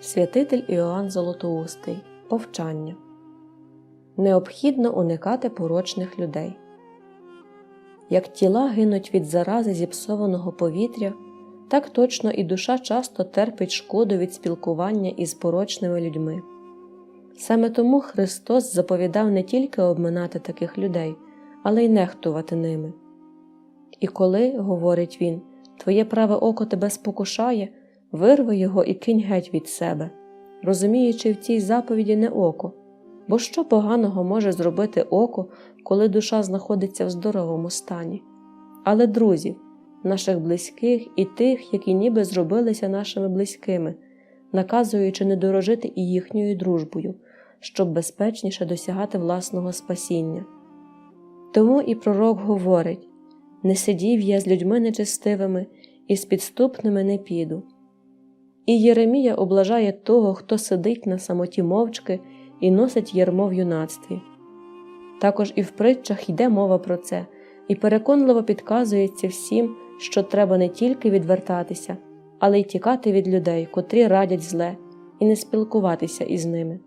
Святитель Іоанн Золотоустий Повчання Необхідно уникати порочних людей. Як тіла гинуть від зарази зіпсованого повітря, так точно і душа часто терпить шкоду від спілкування із порочними людьми. Саме тому Христос заповідав не тільки обминати таких людей, але й нехтувати ними. І коли, говорить він, твоє праве око тебе спокушає, вирви його і кинь геть від себе, розуміючи в цій заповіді не око, бо що поганого може зробити око, коли душа знаходиться в здоровому стані, але друзів, наших близьких і тих, які ніби зробилися нашими близькими, наказуючи не дорожити і їхньою дружбою, щоб безпечніше досягати власного спасіння. Тому і пророк говорить не сидів я з людьми нечестивими і з підступними не піду. І Єремія облажає того, хто сидить на самоті мовчки і носить ярмо в юнацтві. Також і в притчах йде мова про це, і переконливо підказується всім, що треба не тільки відвертатися, але й тікати від людей, котрі радять зле, і не спілкуватися із ними.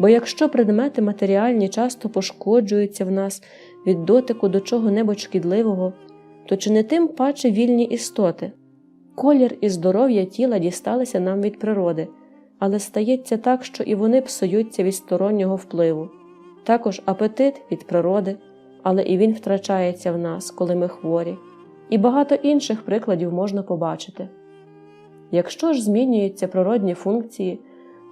Бо якщо предмети матеріальні часто пошкоджуються в нас від дотику до чого-небудь шкідливого, то чи не тим паче вільні істоти? Колір і здоров'я тіла дісталися нам від природи, але стається так, що і вони псуються від стороннього впливу, також апетит від природи, але і він втрачається в нас, коли ми хворі, і багато інших прикладів можна побачити. Якщо ж змінюються природні функції,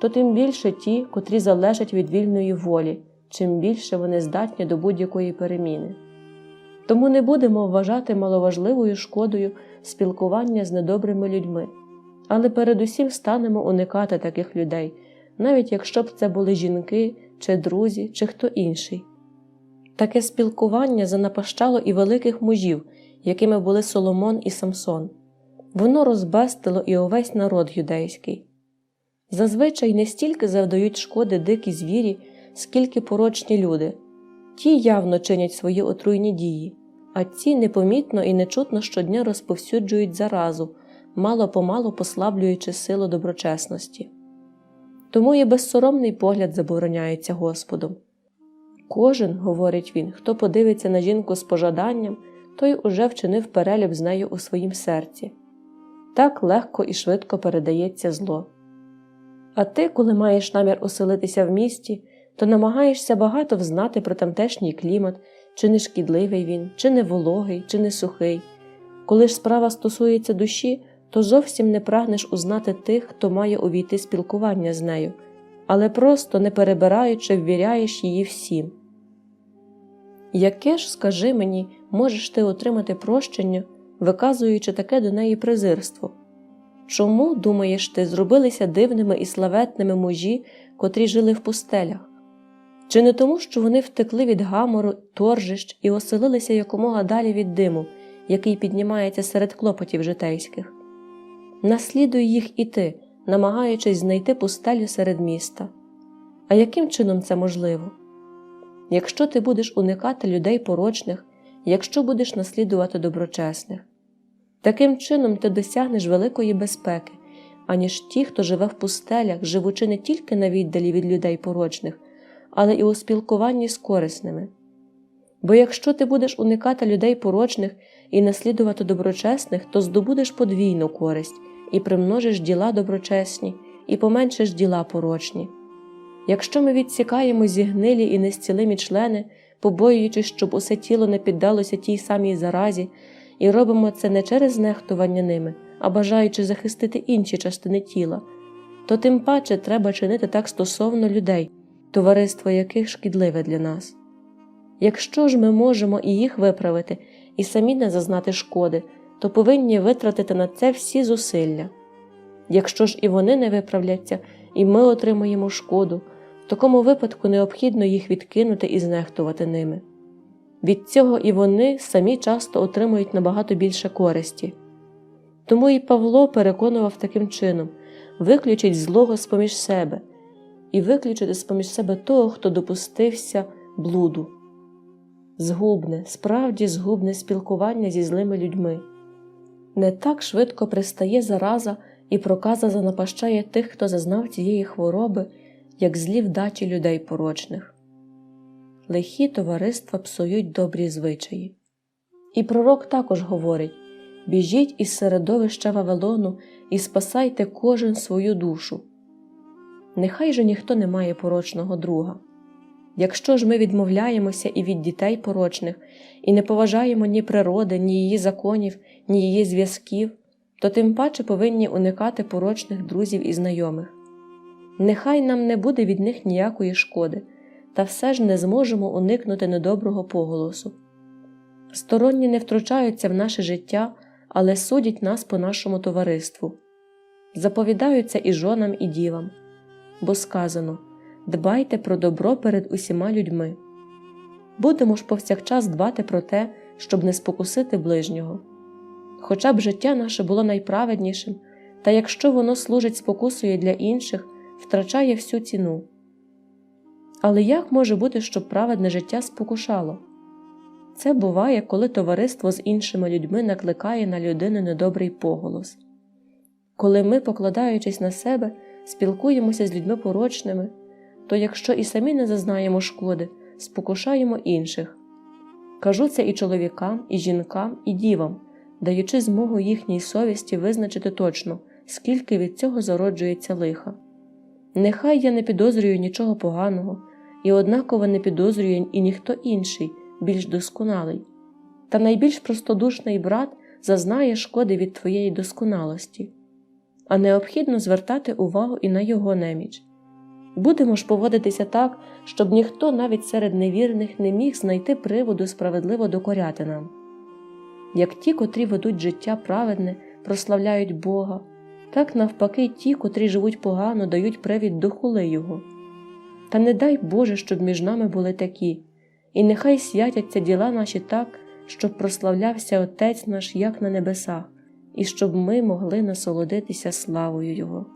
то тим більше ті, котрі залежать від вільної волі, чим більше вони здатні до будь-якої переміни. Тому не будемо вважати маловажливою шкодою спілкування з недобрими людьми, але передусім станемо уникати таких людей, навіть якщо б це були жінки, чи друзі, чи хто інший. Таке спілкування занапащало і великих мужів, якими були Соломон і Самсон. Воно розбестило і увесь народ юдейський. Зазвичай не стільки завдають шкоди дикі звірі, скільки порочні люди. Ті явно чинять свої отруйні дії, а ці непомітно і нечутно щодня розповсюджують заразу, мало помалу послаблюючи силу доброчесності. Тому і безсоромний погляд забороняється Господом. Кожен, говорить він, хто подивиться на жінку з пожаданням, той уже вчинив переліб з нею у своїм серці. Так легко і швидко передається зло. А ти, коли маєш намір оселитися в місті, то намагаєшся багато взнати про тамтешній клімат, чи не шкідливий він, чи не вологий, чи не сухий. Коли ж справа стосується душі, то зовсім не прагнеш узнати тих, хто має увійти спілкування з нею, але просто не перебираючи, ввіряєш її всім. Яке ж, скажи мені, можеш ти отримати прощення, виказуючи таке до неї презирство? Чому, думаєш ти, зробилися дивними і славетними мужі, котрі жили в пустелях? Чи не тому, що вони втекли від гамору, торжищ і оселилися якомога далі від диму, який піднімається серед клопотів житейських? Наслідуй їх і ти, намагаючись знайти пустелю серед міста. А яким чином це можливо? Якщо ти будеш уникати людей порочних, якщо будеш наслідувати доброчесних, таким чином ти досягнеш великої безпеки, аніж ті, хто живе в пустелях, живучи не тільки на віддалі від людей порочних, але і у спілкуванні з корисними. Бо якщо ти будеш уникати людей порочних і наслідувати доброчесних, то здобудеш подвійну користь і примножиш діла доброчесні, і поменшиш діла порочні. Якщо ми відсікаємо зігнилі і незцілимі члени, побоюючись, щоб усе тіло не піддалося тій самій заразі, і робимо це не через нехтування ними, а бажаючи захистити інші частини тіла, то тим паче треба чинити так стосовно людей, товариство яких шкідливе для нас. Якщо ж ми можемо і їх виправити, і самі не зазнати шкоди, то повинні витратити на це всі зусилля. Якщо ж і вони не виправляться, і ми отримуємо шкоду, в такому випадку необхідно їх відкинути і знехтувати ними. Від цього і вони самі часто отримують набагато більше користі. Тому і Павло переконував таким чином виключить злого з поміж себе і виключити з поміж себе того, хто допустився блуду. Згубне, справді згубне спілкування зі злими людьми. Не так швидко пристає зараза, і проказа занапащає тих, хто зазнав цієї хвороби, як злі вдачі людей порочних. Лихі товариства псують добрі звичаї. І пророк також говорить біжіть із середовища Вавилону і спасайте кожен свою душу. Нехай же ніхто не має порочного друга. Якщо ж ми відмовляємося і від дітей порочних, і не поважаємо ні природи, ні її законів, ні її зв'язків, то тим паче повинні уникати порочних друзів і знайомих. Нехай нам не буде від них ніякої шкоди, та все ж не зможемо уникнути недоброго поголосу. Сторонні не втручаються в наше життя, але судять нас по нашому товариству, заповідаються і жонам, і дівам, бо сказано дбайте про добро перед усіма людьми. Будемо ж повсякчас дбати про те, щоб не спокусити ближнього. Хоча б життя наше було найправеднішим, та якщо воно служить спокусою для інших, втрачає всю ціну. Але як може бути, щоб праведне життя спокушало? Це буває, коли товариство з іншими людьми накликає на людину недобрий поголос. Коли ми, покладаючись на себе, спілкуємося з людьми порочними, то якщо і самі не зазнаємо шкоди, спокушаємо інших. Кажу це і чоловікам, і жінкам, і дівам, даючи змогу їхній совісті визначити точно, скільки від цього зароджується лиха. Нехай я не підозрюю нічого поганого, і однаково не підозрює і ніхто інший, більш досконалий, та найбільш простодушний брат зазнає шкоди від твоєї досконалості, а необхідно звертати увагу і на його неміч. Будемо ж поводитися так, щоб ніхто навіть серед невірних не міг знайти приводу справедливо докоряти нам. Як ті, котрі ведуть життя праведне, прославляють Бога, так навпаки ті, котрі живуть погано, дають привід до хули Його. Та не дай Боже, щоб між нами були такі, і нехай святяться діла наші так, щоб прославлявся Отець наш як на небесах, і щоб ми могли насолодитися славою Його.